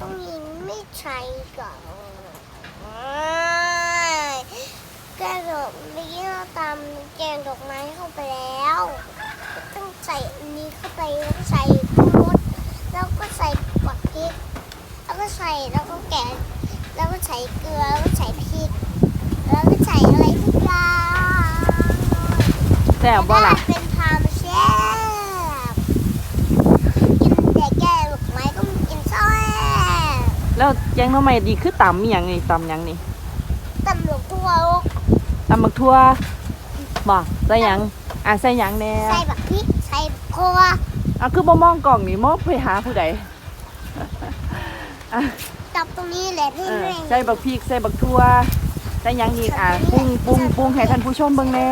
ต้องยิงไม่ใช่ก่อนแกงดอกเมื่อกี้เราตำแกงดอกไม้เข้าไปแล้ว ต้องใส่อันนี้เข้าไปแล้วก็ใส่ข้ดแล้วก็ใส่ปักพริก แล้วก็ใส่แล้วก็แกะแล้วก็ใส่เกลือแล้วก็ใส่พริก แล้วก็ใส่อะไรทุกอย่างแซ่บบ่ล่ะ เป็นพามแซ่บกินแต่แกงดอกไม้ก็ไม่กินซอย แล้วแกงหน่อไม้ดีคือตำอีหยังนี่ตำหยังนี่ตำรวจทั่วโลกตำบักทั่วบ่ใส่หยังอะใส่หยังแน่ใส่แบบพริกใส่ครัวอะคือบ่มองกล่องนี่มองไปหาผู้ใดอะจับตรงนี้แหละพี่เออแม่งใส่บักพริกใส่บักทั่วใส่หยังอีกอะปรุงปรุงปรุงให้ท่านผู้ชมเบิ่งแน่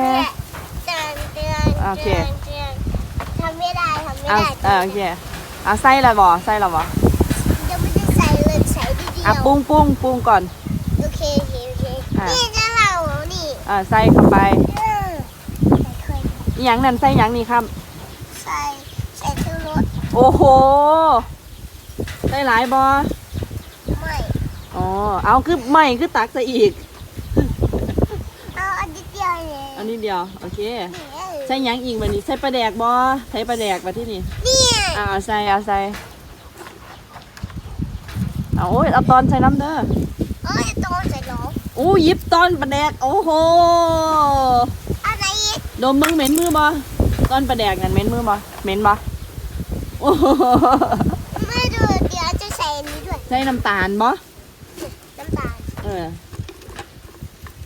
เตือนเตือนโอเคตือนตือนทำไม่ได้ทำไม่อะได้ เออโอเคอะใส่และบ่ใส่และบ่ อะวปรุงปรุงปรุงก่อน โอเคโอเคโอเคอะ นี่จะเรานี่อะใส่เข้าไปเออใส่เคยอีหยังนั่นใส่หยังนี่ครับ ใส่ใส่ชูรสโอ้โหใส่หลายบ่ไม่อ๋อเอาคือไม่คือตักใส่อีก เอาอันนิดเดียวเลยอันนี้เดียวโอเคนี่ใส่หยังอีกบัดนี้ใส่ปลาแดกบ่ใส่ปลาแดกมาที่นี่เนี่ย อ่าเอาใส่เอาใส่ เอาโอ้ยเอาตอนใส่น้ำเด้อเอ้ยโตใส่หรออู้หยิบตอนปลาแดกโอ้โหอะไรอีกดมมึงเหม็นมือบ่ตอนปลาแดกนั่นเหม็นมือบ่เหม็นบ่โอ้โหไม่ดูเดี๋ยวจะใส่อันนี้ด้วยใส่น้ำตาลบ่น้ำตาลเออ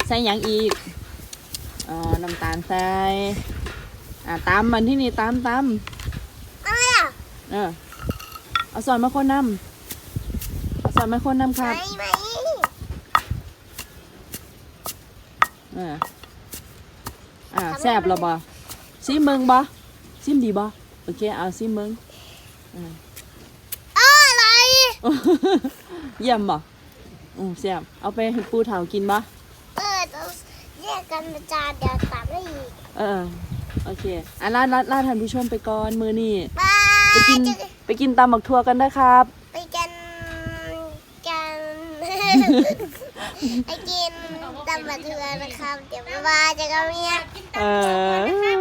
ใส่หยังอีกอ๋อน้ำตาลใส่อ่าตามมันที่นี่ตามตามอะไรอะเออเอาสอนมาคนนำเอาสอนมาคนนำครับไม่ไม่เอออ่าแซ่บแล้วบ่ซิมเบิงบ่ซิมดีบ่โอเคเอาซิมเบิงอ้าวอะไรเยี่ยมบ่อืมแซ่บเอาไปให้ปูเถากินบ่เออต้องแยกกันจารย์เดี๋ยวตามได้อีกเออโอเคอะลาลาลาท่านผู้ชมไปก่อนมือนี้บาไปกินไปกินตำบักทัวกันนะครับ ไปกันกัน ไปกินตำบักเทือนะครับ เดี๋ยวบ๊าเจอกันเนี่ย เออ